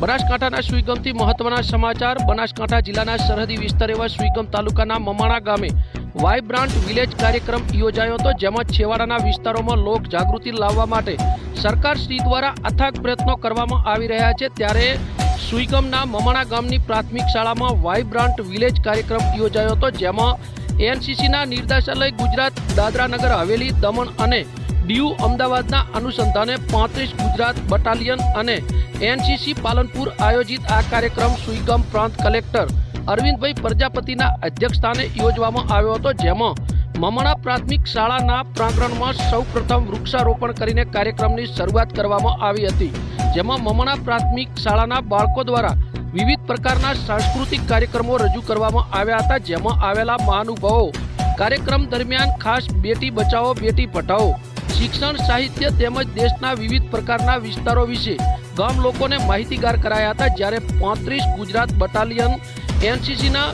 બનાસકાંઠાના સુઈગમથી મહત્વના સમાચાર. બનાસકાંઠા જિલ્લાના સરહદી વિસ્તાર એવા સુઈગમ તાલુકાના મમાણા ગામે વાઇબ્રાન્ટ વિલેજ કાર્યક્રમ યોજાયો હતો, જેમાં છેવાડાના વિસ્તારોમાં લોક જાગૃતિ લાવવા માટે સરકાર શ્રી દ્વારા અથાગ પ્રયત્નો કરવામાં આવી રહ્યા છે. ત્યારે સુઈગમના મમાણા ગામની પ્રાથમિક શાળામાં વાઇબ્રાન્ટ વિલેજ કાર્યક્રમ યોજાયો હતો, જેમાં એનસીસીના નિર્દેશાલય ગુજરાત દાદરાનગર હવેલી, દમણ અને ડીયુ અમદાવાદના અનુસંધાને પાંત્રીસ ગુજરાત બટાલિયન અને એનસીસી પાલનપુર આયોજિત આ કાર્યક્રમ સુઈગામ પ્રાંત કલેક્ટર અરવિંદભાઈ પ્રજાપતિના અધ્યક્ષસ્થાને યોજવામાં આવ્યો હતો, જેમાં મમણા પ્રાથમિક શાળાના પ્રાંગણમાં સૌપ્રથમ વૃક્ષારોપણ કરીને કાર્યક્રમની શરૂઆત કરવામાં આવી હતી, જેમાં મમણા પ્રાથમિક શાળાના બાળકો દ્વારા વિવિધ પ્રકારના સાંસ્કૃતિક કાર્યક્રમો રજૂ કરવામાં આવ્યા હતા, જેમાં આવેલા મહાનુભાવો કાર્યક્રમ દરમિયાન ખાસ બેટી બચાવો, બેટી પઢાઓ શિક્ષણ, સાહિત્ય તેમજ દેશના વિવિધ પ્રકારના વિસ્તારો વિશે ગામ લોકોને માહિતીગાર કરાયા હતા જ્યારે પાંત્રીસ ગુજરાત બટાલિયન એનસીસીના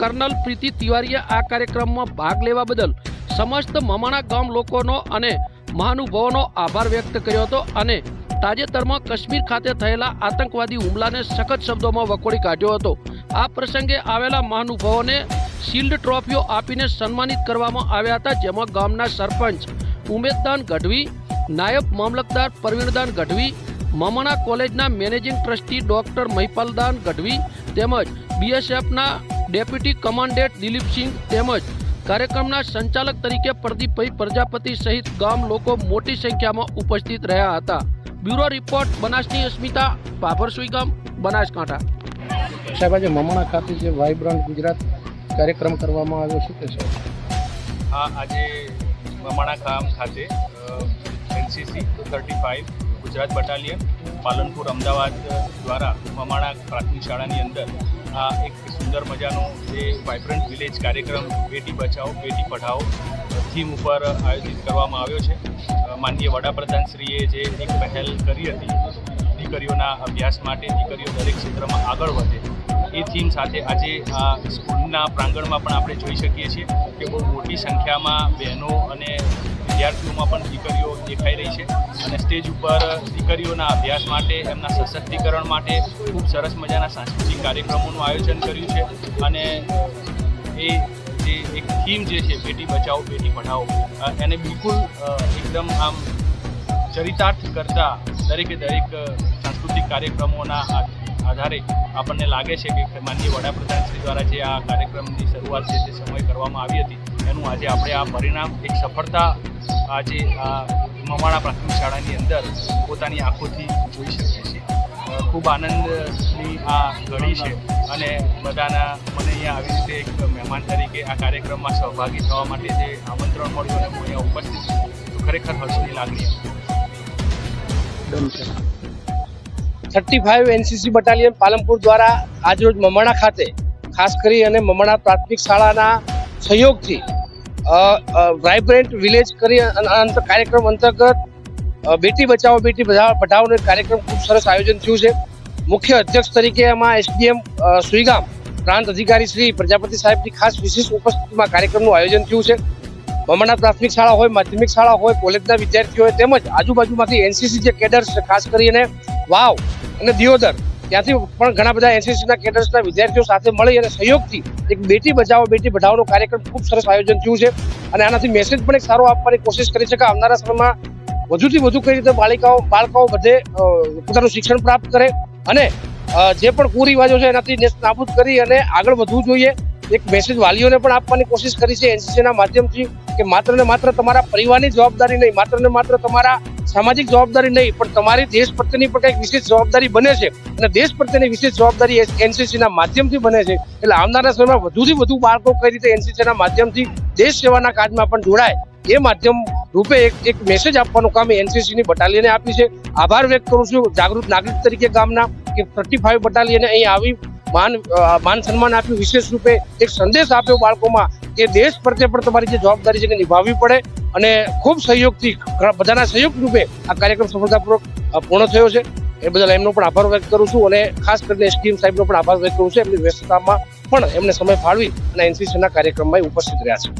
કર્નલ પ્રીતિ તિવારીએ આ કાર્યક્રમમાં ભાગ લેવા બદલ સમસ્ત મમાણા ગામ લોકોનો અને મહાનુભાવોનો આભાર વ્યક્ત કર્યો હતો અને તાજેતરમાં કાશ્મીર ખાતે થયેલા આતંકવાદી હુમલાને સખત શબ્દોમાં વખોડી કાઢ્યો હતો. આ પ્રસંગે આવેલા મહાનુભાવોને શિલ્ડ ટ્રોફીઓ આપીને સન્માનિત કરવામાં આવ્યા હતા, જેમાં ગામના સરપંચ ઉમેદદાન ગઢવી નાયબ મામલતદાર પરવીણદાન ગઢવી મમણા કોલેજના managing trustee doctor Mahipaldan Gadhvi તેમજ બીએસએફના ડેપ્યુટી કમાન્ડેન્ટ દિલીપસિંહ તેમજ કાર્યક્રમના સંચાલક તરીકે પ્રદીપભાઈ પ્રજાપતિ સહિત ગામ લોકો મોટી સંખ્યામાં ઉપસ્થિત રહ્યા હતા. બ્યુરો રિપોર્ટ બનાસની અસ્મિતા ભાભરસુઈ ગામ બનાસકાંઠા. સાહેબ આજે મમણા ખાતે જે વાઇબ્રન્ટ ગુજરાત કાર્યક્રમ કરવામાં આવ્યો છે કહેશો આ આજે મમાણા ગામ ખાતે NCC thirty five Gujarat battalion Palanpur Ahmedabad દ્વારા મમાણા પ્રાથમિક શાળાની અંદર આ એક સુંદર મજાનો જે વાઇબ્રન્ટ વિલેજ કાર્યક્રમ, બેટી બચાવો બેટી પઢાઓ થીમ ઉપર આયોજિત કરવામાં આવ્યો છે. માનનીય વડાપ્રધાનશ્રીએ જે એક પહેલ કરી હતી, દીકરીઓના અભ્યાસ માટે, દીકરીઓ દરેક ક્ષેત્રમાં આગળ વધે એ થીમ સાથે આજે સ્કૂલના પ્રાંગણમાં પણ આપણે જોઈ શકીએ છીએ કે બહુ મોટી સંખ્યામાં બહેનો અને વિદ્યાર્થીઓમાં પણ દીકરીઓ દેખાઈ રહી છે અને સ્ટેજ ઉપર દીકરીઓના અભ્યાસ માટે, એમના સશક્તિકરણ માટે ખૂબ સરસ મજાના સાંસ્કૃતિક કાર્યક્રમોનું આયોજન કર્યું છે અને એ જે એક થીમ જે છે, બેટી બચાવો, બેટી પઢાઓ એને બિલકુલ એકદમ આમ ચરિતાર્થ કરતા દરેકે દરેક સાંસ્કૃતિક કાર્યક્રમોના આધારે આપણને લાગે છે કે માનનીય વડાપ્રધાન શ્રી દ્વારા જે આ કાર્યક્રમની શરૂઆત છે તે સમય કરવામાં આવી હતી. એનું આજે આપણે આ પરિણામ એક સફળતા આજે આ મમાણા પ્રાથમિક શાળાની અંદર પોતાની આંખોથી જોઈ શકીએ છીએ. ખૂબ આનંદની આ ઘડી છે અને બધાના મને અહીંયા આવી રીતે એક મહેમાન તરીકે આ કાર્યક્રમમાં સહભાગી થવા માટે જે આમંત્રણ મળ્યું અને હું અહીંયા ઉપસ્થિત છું ખરેખર હર્ષની લાગણી હતી. Thirty five NCC battalion Palanpur દ્વારા આજરોજ મમણા ખાતે, ખાસ કરી અને મમણા પ્રાથમિક શાળાના સહયોગથી વાઇબ્રન્ટ વિલેજ કરી કાર્યક્રમ અંતર્ગત બેટી બચાવો, બેટી પઢાઓનો કાર્યક્રમ ખૂબ સરસ આયોજન થયું છે. મુખ્ય અધ્યક્ષ તરીકે એમાં એસડીએમ સુઈગામ, પ્રાંત અધિકારી શ્રી પ્રજાપતિ સાહેબની ખાસ વિશેષ ઉપસ્થિતિમાં કાર્યક્રમનું આયોજન થયું છે. મમણા પ્રાથમિક શાળા હોય, માધ્યમિક શાળા હોય, કોલેજના વિદ્યાર્થીઓ તેમજ આજુબાજુમાંથી એનસીસી જે કેડર્સ ખાસ કરીને વાવ અને દિયોદર. ત્યાંથી પણ ઘણા બધા એનસીસીના કેડર્સના વિદ્યાર્થીઓ સાથે મળી અને સહયોગથી એક બેટી બચાવો, બેટી પઢાઓનો કાર્યક્રમ ખૂબ સરસ આયોજન થયું છે. અને આનાથી મેસેજ પણ એક સારો આપવાની કોશિશ કરી છે કે આવનારા સમયમાં વધુથી વધુ કઈ રીતે બાલિકાઓ, બાળકાઓ બધે પોતાનું શિક્ષણ પ્રાપ્ત કરે અને જે પણ કુરિવાજો છે એનાથી નાબૂદ કરી અને આગળ વધવું જોઈએ. એક મેસેજ વાલીઓને પણ આપવાની કોશિશ કરી છે એનસીસીના માધ્યમથી કે માત્ર ને માત્ર તમારા પરિવારની જવાબદારી નહીં, માત્ર ને માત્ર તમારા સામાજિક જવાબદારી નહીં, પણ તમારી દેશ પ્રત્યેની પણ કંઈક વિશેષ જવાબદારી બને છે. અને દેશ પ્રત્યેની વિશેષ જવાબદારી એનસીસીના માધ્યમથી બને છે. એટલે આવનારા સમયમાં વધુથી વધુ બાળકો કઈ રીતે એનસીસીના માધ્યમથી દેશ સેવાના કાર્યમાં પણ જોડાય, એ માધ્યમ રૂપે એક એક મેસેજ આપવાનું કામ એનસીસીની બટાલિયને આપી છે. આભાર વ્યક્ત કરું છું જાગૃત નાગરિક તરીકે ગામના કે થર્ટી ફાઈવ બટાલિયને અહીં આવી માન માન સન્માન આપ્યું. વિશેષ રૂપે એક સંદેશ આપ્યો બાળકોમાં કે દેશ પ્રત્યે પણ તમારી જે જવાબદારી છે એને નિભાવવી પડે. અને ખૂબ સહયોગથી બધાના સહયોગ રૂપે આ કાર્યક્રમ સફળતાપૂર્વક પૂર્ણ થયો છે. એ બદલ એમનો પણ આભાર વ્યક્ત કરું છું અને ખાસ કરીને એસડીએમ સાહેબનો પણ આભાર વ્યક્ત કરું છું. એમની વ્યસ્તતામાં પણ એમને સમય ફાળવી અને એનસીસીના કાર્યક્રમમાં ઉપસ્થિત રહ્યા છે.